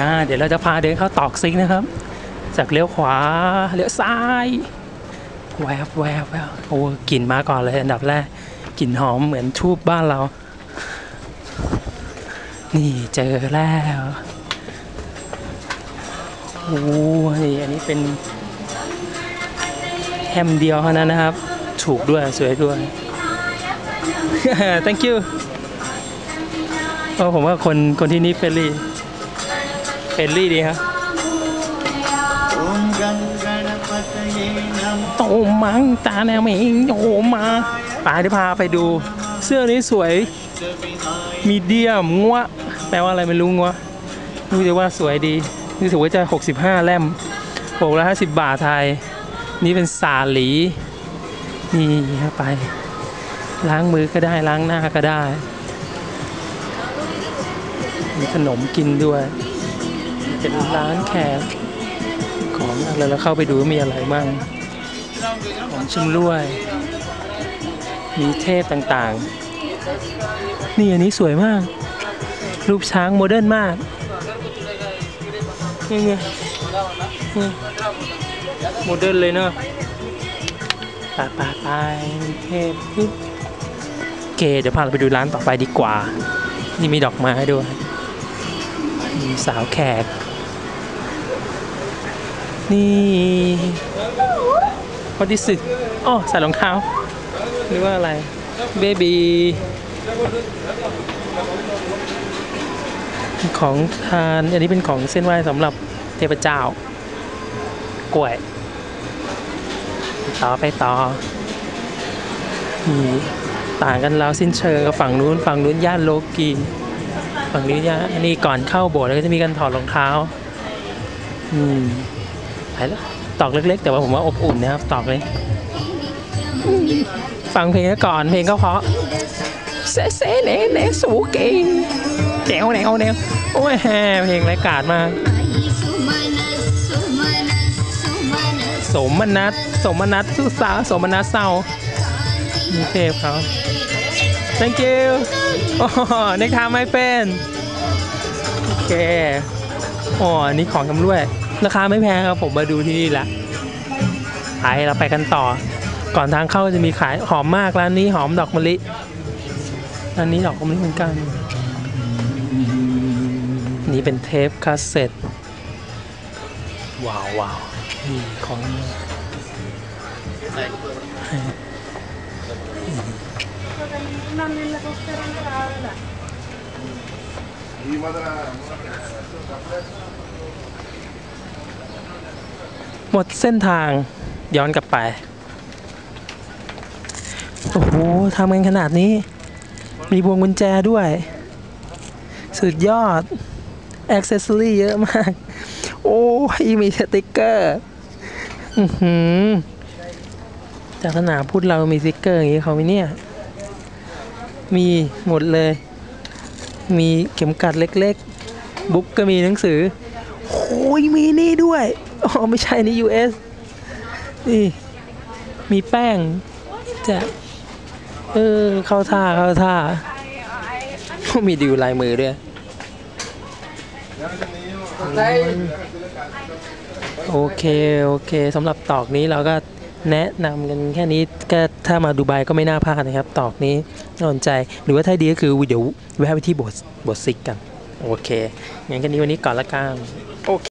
อ่าเดี๋ยวเราจะพาเดินเข้าตอกซิกนะครับ จากเลี้ยวขวาเลี้ยวซ้ายแวบแวบแวบโอ้กลิ่นมาก่อนเลยอันดับแรกกลิ่นหอมเหมือนทูบบ้านเรา นี่เจอแล้วโอ้นี่อันนี้เป็นแฮมเดียวเท่านั้นนะครับ ถูกด้วยสวยด้วย thank you เพราะผมว่าคนคนที่นี่เฟรนลี่ รนลี่ดีครับโตมังตาแนวเองโยมาไปาที่พาไปดู เสื้อนี้สวย มีเดียมงวะแปลว่าอะไรไม่รู้งวะรู้แต่ว่าสวยดีนี่ถือว่าจะ 65 แลมหกร้อยห้าสิบบาทไทย นี่เป็นสาหลี นี่ครไป ล้างมือก็ได้ล้างหน้าก็ได้ มีขนมกินด้วย เป็นร้านแขกของอะไรแล้วเข้าไปดูมีอะไรบ้างของชิมรวย มีเทพต่างๆ นี่อันนี้สวยมาก รูปช้างโมเดิร์นมากนี่ไงโมเดิร์นเลยเนาะไปไปไปมีเทพปึ๊บโอเค เดี๋ยวพาเราไปดูร้านต่อไปดีกว่า นี่มีดอกไม้ด้วย มีสาวแขก นี่พอดีสึอ๋อใส่รองเท้าหรือว่าอะไรเบบีของทานอันนี้เป็นของเส้นไหว้สำหรับเทพเจ้ากล้วย ต่อไปต่อนี่ต่างกันแล้วสิ้นเชิงกับฝั่งนู้นฝั่งนู้นย่านโลกีฝั่งนี้ย่านอันนี้ก่อนเข้าโบสถ์แล้วก็จะมีการถอดรองเท้า อืม ไปแล้วตอกเล็ก ๆ แต่ว่าผมว่าอบอุ่นนะครับตอกเลย ฟังเพลงก่อนเพลงก็เพราะเซเซเนเนสูเกงแนวแนวแนวโอ้ยแฮเพลงไรกาดมากสมนัสสมนัสสุสาสมนัสเศร้ามีเทพเขา thank you โอ้ในคาไม่เป็นโอเคอ๋อนนี้ของชำรวย ราคาไม่แพงครับผมมาดูที่นี่แหละไปเราไปกันต่อ ก่อนทางเข้าจะมีขายหอมมากร้านนี้หอมดอกมะลิร้านนี้ดอกมะลิเหมือนกัน นี่เป็นเทปคาสเซ็ตว้าวว้าวนี่ของ หมดเส้นทางย้อนกลับไป โอ้โหทำกันขนาดนี้ มีพวงกุญแจด้วย สุดยอดแอ c เซสซอรี่เยอะมาก โอ้ยมีสติกเกอร์หือจากสนามพุทธเรามีสติกเกอร์อย่างนี้เขาไหมเนี่ย มีหมดเลย มีเข็มกัดเล็กๆ บุ๊กก็มีหนังสือ โอ้ยมีนี่ด้วย อ๋อ ไม่ใช่นี่ US นี่ มีแป้งจะเออ เข้าท่า เข้าท่า มีดิวลายมือด้วย โอเค โอเคสำหรับตอกนี้เราก็แนะนำกันแค่นี้ก็ถ้ามาดูไบก็ไม่น่าพลาดนะครับ ตอกนี้น่าสนใจ หรือว่าถ้าดีก็คือเดี๋ยวแวะไปที่โบสถ์โบสถ์ซิกกัน โอเค งั้นแค่นี้วันนี้ก่อนละกัน โอเค